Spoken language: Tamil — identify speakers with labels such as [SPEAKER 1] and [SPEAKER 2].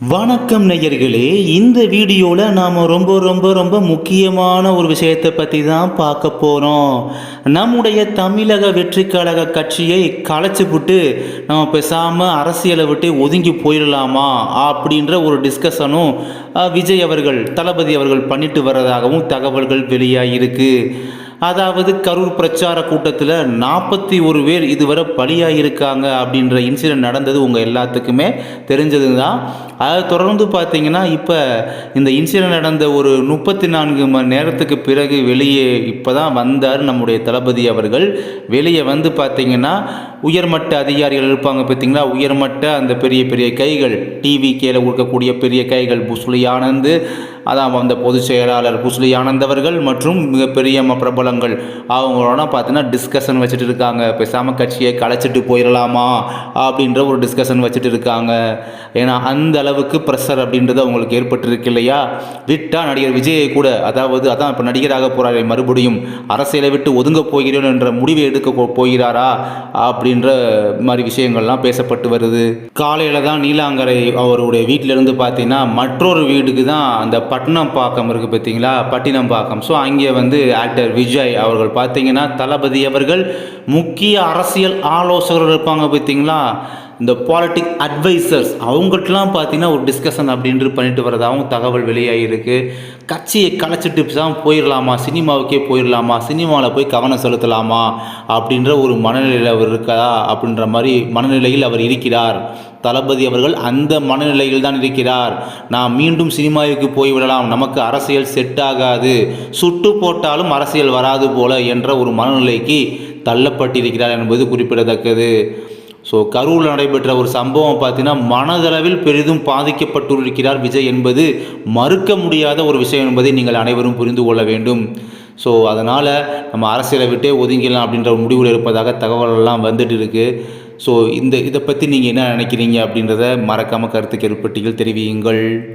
[SPEAKER 1] வணக்கம் நேயர்களே இந்த வீடியோவில் நாம் ரொம்ப ரொம்ப ரொம்ப முக்கியமான ஒரு விஷயத்தை பற்றி தான் பார்க்க போகிறோம் நம்முடைய தமிழக வெற்றி கழக கட்சியை களைச்சி விட்டு நம்ம பேசாமல் அரசியலை விட்டு ஒதுங்கி போயிடலாமா? அப்படின்ற ஒரு டிஸ்கஷனும் விஜய் அவர்கள் தளபதி அவர்கள் பண்ணிட்டு வர்றதாகவும் தகவல்கள் வெளியாகிருக்கு அதாவது கரூர் பிரச்சார கூட்டத்தில் நாற்பத்தி ஒரு பேர் இதுவரை பலியாகியிருக்காங்க அப்படின்ற இன்சிடென்ட் நடந்தது உங்கள் எல்லாத்துக்குமே தெரிஞ்சது தான் அதை தொடர்ந்து பார்த்தீங்கன்னா இப்போ இந்த இன்சிடென்ட் நடந்த ஒரு முப்பத்தி நான்கு மணி நேரத்துக்கு பிறகு வெளியே இப்போ தான் வந்தார் நம்முடைய தளபதி அவர்கள். வெளியே வந்து பார்த்தீங்கன்னா உயர்மட்ட அதிகாரிகள் இருப்பாங்க பார்த்தீங்களா? உயர்மட்ட அந்த பெரிய பெரிய கைகள் டிவி கீழே கொடுக்கக்கூடிய பெரிய கைகள் புஸ்லி ஆனந்த் அதான் அந்த பொதுச் செயலாளர் புஸ்லி ஆனந்த் அவர்கள் மற்றும் மிகப்பெரிய பிரபல பிரபலங்கள் அவங்களோட பார்த்தீங்கன்னா டிஸ்கஷன் வச்சுட்டு இருக்காங்க. பேசாமல் கட்சியை கலைச்சிட்டு போயிடலாமா? அப்படின்ற ஒரு டிஸ்கஷன் வச்சுட்டு இருக்காங்க. ஏன்னா அந்த அளவுக்கு ப்ரெஷர் அப்படின்றது அவங்களுக்கு ஏற்பட்டிருக்கு இல்லையா? விட்டா நடிகர் விஜயை கூட அதாவது அதான் இப்போ நடிகராக போகிறாரே மறுபடியும் அரசியலை விட்டு ஒதுங்க போகிறேன் என்ற முடிவை எடுக்க போகிறாரா? அப்படின்ற மாதிரி விஷயங்கள்லாம் பேசப்பட்டு வருது. காலையில் தான் நீலாங்கரை அவருடைய வீட்டிலேருந்து பார்த்தீங்கன்னா மற்றொரு வீடுக்கு தான் அந்த பட்டினம் பாக்கம் இருக்குது பார்த்தீங்களா? பட்டினம் பாக்கம். ஸோ அங்கே வந்து ஆக்டர் விஜய் அவர்கள் பார்த்தீங்கன்னா தளபதி அவர்கள் முக்கிய அரசியல் ஆலோசகர்கள் இருப்பாங்க பார்த்தீங்களா? இந்த பாலிட்டிக் அட்வைசர்ஸ் அவங்கள்ட்டலாம் பார்த்தீங்கன்னா ஒரு டிஸ்கஷன் அப்படின்ட்டு பண்ணிட்டு வரதாகவும் தகவல் வெளியாகிருக்கு கட்சியை கலைச்சிட்டு தான் போயிடலாமா? சினிமாவுக்கே போயிடலாமா? சினிமாவில் போய் கவனம் செலுத்தலாமா? அப்படின்ற ஒரு மனநிலையில் அவர் இருக்கதா அப்படின்ற மாதிரி மனநிலையில் அவர் இருக்கிறார். தளபதி அவர்கள் அந்த மனநிலையில் தான் இருக்கிறார். நான் மீண்டும் சினிமாவுக்கு போய்விடலாம் நமக்கு அரசியல் செட் ஆகாது. சுட்டு போட்டாலும் அரசியல் வராது போல என்ற ஒரு மனநிலைக்கு தள்ளப்பட்டிருக்கிறார் என்பது குறிப்பிடத்தக்கது. ஸோ கரூரில் நடைபெற்ற ஒரு சம்பவம் பார்த்தீங்கன்னா மனதளவில் பெரிதும் பாதிக்கப்பட்டிருக்கிறார் விஜய் என்பது மறுக்க முடியாத ஒரு விஷயம் என்பதை நீங்கள் அனைவரும் புரிந்து கொள்ள வேண்டும். ஸோ அதனால் நம்ம அரசியலை விட்டே ஒதுங்கிடலாம் அப்படின்ற ஒரு முடிவில் இருப்பதாக தகவலெல்லாம் வந்துட்டு இருக்குது ஸோ இந்த இதை பற்றி நீங்கள் என்ன நினைக்கிறீங்க அப்படின்றத மறக்காமல் கருத்து கருப்பட்டிகள் தெரிவியுங்கள்.